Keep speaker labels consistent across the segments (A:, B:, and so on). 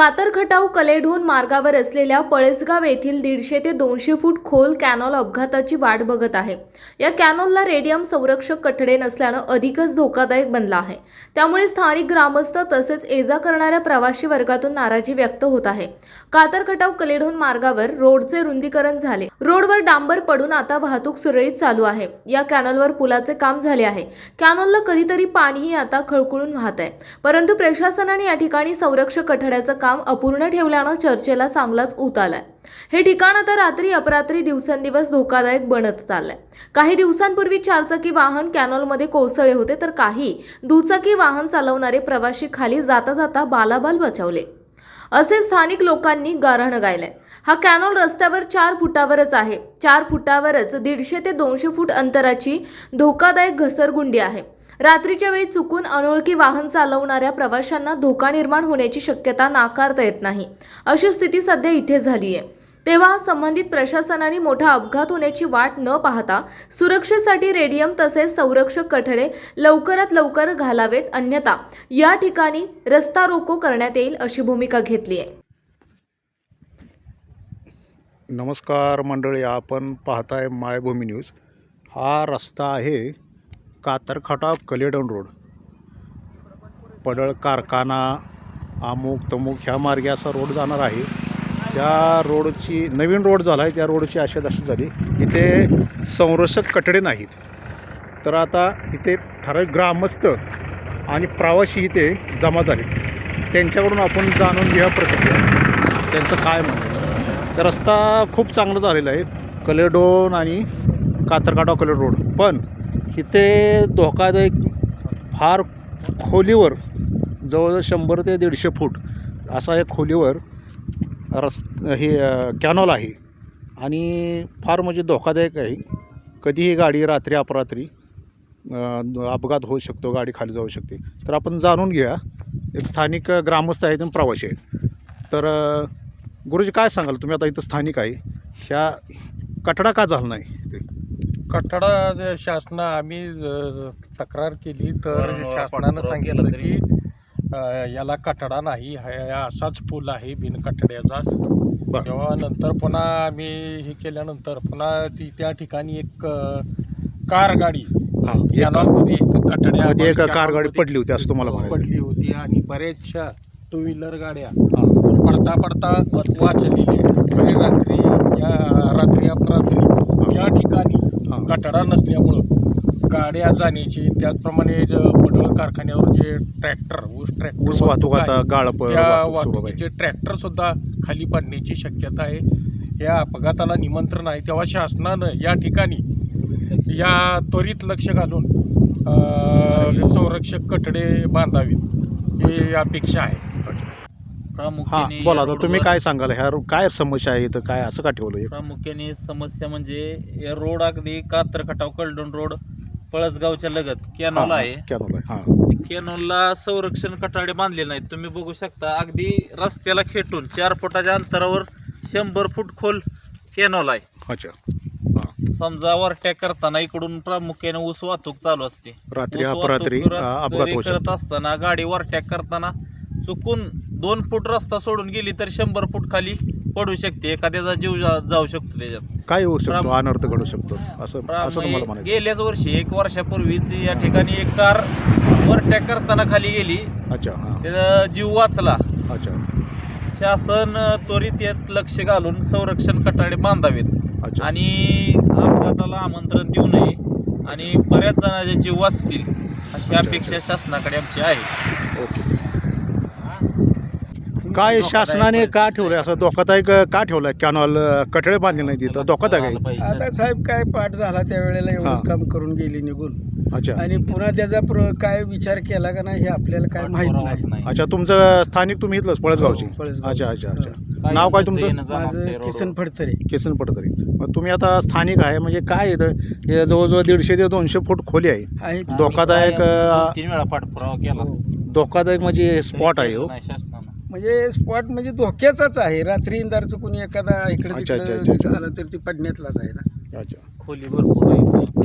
A: कातरखटाव कलेढोन मार्गावर असलेल्या पळसगाव येथील दीडशे ते दोनशे फूट खोल कॅनॉल अपघाताची वाट बघत आहे. या कॅनॉलला रेडियम संरक्षक कठडे नसल्यानं अधिकच धोकादायक बनला आहे. त्यामुळे स्थानिक ग्रामस्थ तसेच एजा करणाऱ्या प्रवासी वर्गातून नाराजी व्यक्त होत आहे. कातरखटाव कलेढोन मार्गावर रोडचे रुंदीकरण झाले. रोडवर डांबर पडून आता वाहतूक सुरळीत चालू आहे. या कॅनॉलवर पुलाचे काम झाले आहे. कॅनॉलला कधीतरी पाणीही आता खळकळून वाहत आहे. परंतु प्रशासनाने या ठिकाणी संरक्षक कठड्याचं काम काम अपूर्ण ठेवल्यानं चर्चेला चांगलाच उत आलाय. हे ठिकाण आता रात्री अपरात्री दिवसेंदिवस धोकादायक बनत चाललंय. काही दिवसांपूर्वी चारचाकी वाहन कॅनॉलमध्ये कोसळले होते तर काही दुचाकी वाहन चालवणारे प्रवाशी खाली जाता जाता बालाबाल बचावले. असे स्थानिक लोकांनी गाऱ्हाणं गायलंय. हा कॅनॉल रस्त्यावर चार फुटावरच आहे. चार फुटावरच दीडशे ते दोनशे फूट अंतराची धोकादायक घसरगुंडी आहे. रात्रीच्या वेळी चुकून अनोळखी वाहन चालवणाऱ्या प्रवाशांना धोका निर्माण होण्याची शक्यता नाकारता येत नाही. अशी स्थिती सध्या इथे झाली आहे तेव्हा संबंधित प्रशासनाने मोठा अपघात होण्याची वाट न पाहता सुरक्षेसाठी रेडियम तसेच संरक्षक कठडे लवकरात लवकर घालावेत अन्यथा या ठिकाणी रस्ता रोको करण्यात येईल अशी भूमिका घेतली आहे
B: नमस्कार मंडळी आपण पाहताय मायभूमी न्यूज. हा रस्ता आहे कातरखटाव कलेडन रोड. पडळ कारखाना अमुक तमुक ह्या मार्गे असा रोड जाणार आहे. त्या रोडची नवीन रोड झाला आहे त्या रोडची अशा अशी झाली इथे संरक्षक कठडे नाहीत. तर आता इथे ठराविक ग्रामस्थ आणि प्रवासी इथे जमा झाले त्यांच्याकडून आपण जाणून घ्या प्रतिक्रिया. त्यांचं काय म्हणणं तर रस्ता खूप चांगला झालेला आहे. कलेडोन आणि कातरकाटा कलेड रोड. पण इथे धोकादायक फार खोलीवर जवळजवळ शंभर ते दीडशे फूट असा एक खोलीवर रस हे कॅनॉल आहे. आणि फार म्हणजे धोकादायक आहे. कधीही गाडी रात्री अपरात्री अपघात होऊ शकतो गाडी खाली जाऊ शकते. तर आपण जाणून घेऊया. एक स्थानिक ग्रामस्थ आहेत आणि प्रवासी आहेत. तर गुरुजी काय सांगाल? तुम्ही आता इथं स्थानिक आहे. ह्या कठडा का झाला नाही ते
C: कठडा जे शासना आम्ही अ, तक्रार केली तर शासनानं सांगितलं की अ, याला कठडा नाही हा असाच पूल आहे बिन कठड्याचा
B: बरं.
C: तेव्हा नंतर पुन्हा आम्ही हे केल्यानंतर पुन्हा ती त्या ठिकाणी एक अ, कार गाडी
B: हां एक
C: कॅनॉलमध्ये कठड्या
B: मध्ये एक कार गाडी पडली होती असं तुम्हाला म्हणायचं
C: पडली होती आणि बऱ्याचशा टू व्हीलर गाड्या
B: हां.
C: पडता पडता वाचलेली आणि रात्री या रात्री अपरात्री या ठिकाणी कठडा नसल्यामुळं गाड्या जाण्याची त्याचप्रमाणे ज- पडळ कारखान्यावर जे ट्रॅक्टर ऊस ट्रॅक्टर
B: ऊस वाहतूक आता गाळप
C: त्या वाहतुकीचे ट्रॅक्टर सुद्धा खाली पडण्याची शक्यता आहे. या अपघाताला निमंत्रण आहे. तेव्हा शासनानं या ठिकाणी या त्वरित लक्ष घालून संरक्षक कठडे बांधावीत. ही अपेक्षा आहे.
B: हां
D: प्रामुख्याने
B: बोला आता तुम्ही काय सांगाल? ह्या रो- काय समस्या आहे इथं? काय असं का ठेवलं हे?
D: प्रामुख्याने समस्या म्हणजे या रोड अगदी कात्र खटाव कलडोन रोड पळसगावच्या लगत कॅनॉल
B: हां,
D: आहे.
B: कॅनॉल आहे हां.
D: कॅनॉलला संरक्षण कठाडे बांधले नाहीत. तुम्ही बघू शकता अगदी रस्त्याला खेटून चार फुटाच्या अंतरावर शंभर फूट खोल कॅनॉल आहे.
B: अच्छा हां.
D: समजा वरट्या करताना इकडून प्रामुख्याने ऊस वाहतूक चालू असते.
B: रात्री
D: ऊस वाहतूक
B: अपरात्री अ, अपघात होऊ
D: करत
B: शकतो
D: असताना गाडी वरट्या करताना चुकून दोन फूट रस्ता सोडून गेली तर शंभर फूट खाली पडू शकते. एखाद्याचा जीव जा- जाऊ शकतो त्याच्यात.
B: काय होऊ शकतो?
D: प्राम-
B: अनर्थ घडू शकतो. असं असं तुम्हाला
D: प्रामुळे
B: म्हणायचं.
D: गेल्याच वर्षी एक वर्षापूर्वीच या ठिकाणी एक कार वरट्या करताना खाली गेली.
B: अच्छा हां.
D: त्याचा जीव वाचला.
B: अच्छा.
D: शासन अ, त्वरित यात लक्ष घालून संरक्षण कठाडे बांधावेत.
B: अच्छा.
D: आणि अपघाताला आमंत्रण देऊ नये आणि बऱ्याच जणांचे जीव वाचतील अशी अपेक्षा शासनाकडे आमची आहे.
B: ओके. काय शासनाने का ठेवलंय? असं धोकादायक का ठेवलंय? कॅनॉल कठडे बांधले नाही तिथं धोकादायक आहे.
E: आता साहेब काय पाठ झाला त्यावेळेला. एवढंच काम करून गेली निघून.
B: अच्छा.
E: आणि पुन्हा त्याचा प्र- काय विचार केला का नाही हे आपल्याला काय माहीत नाही.
B: अच्छा तुमचं स्थानिक तुम्ही इथलंच पळसगावची
E: हो, पळसगावची.
B: अच्छा अच्छा अच्छा. नाव काय
D: तुमचं?
E: माझं. किसन फडतरे
B: किसन मग तुम्ही आता स्थानिक आहे म्हणजे काय येतं हे जवळजवळ दीडशे ते दोनशे फूट खोली आहे.
E: आहे.
B: धोकादायक अ,
D: तीन वेळा पाठपुरावा केला.
E: हो.
B: धोकादायक म्हणजे स्पॉट आहे हो.
D: नाही शासनानं
E: म्हणजे स्पॉट म्हणजे धोक्याचाच आहे. रात्री इंदारचं कोणी एखादा इकडे
B: अच्छा, अच्छा, अच्छा,
E: तिकडे
B: अच्छा.
E: आलं तर ती पडण्यातलाच आहे ना.
B: अच्छा.
D: खोली भरपूर आहे इथं.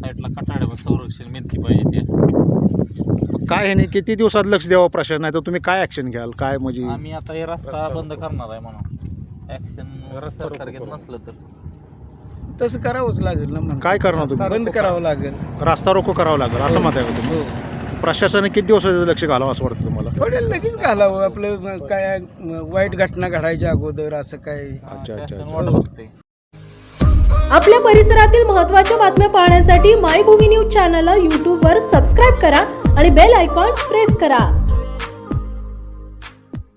D: साईडला कटाड्या संरक्षण भिंती पाहिजे ते.
B: काय ह्याने किती दिवसात लक्ष द्यावं प्रशासन नाही तर तुम्ही काय ॲक्शन घ्याल? काय म्हणजे?
D: आम्ही आता हे रस्ता बंद करणार आहे म्हणून. ऍक्शन सरकार घेत नसलं तर.
E: तसं करावंच लागेल ना म्हणून.
B: काय करणार तुम्ही?
E: बंद करावं लागेल.
B: रास्ता रोको करावा लागेल असं मत आहे का तुम्ही?
E: हो.
B: प्रशासनाने किती दिवसाचं लक्ष घालावं असं वाटतं तुम्हाला?
E: थोडे लगेच घालावं. आपलं काय वाईट घटना घडायच्या अगोदर असं काय?
B: अच्छा अच्छा
F: आपल्या परिसरातील महत्त्वाच्या बातम्या पाहण्यासाठी मायभूमी न्यूज चॅनलला यूट्यूबवर सबस्क्राईब करा आणि बेल आयकॉन प्रेस करा.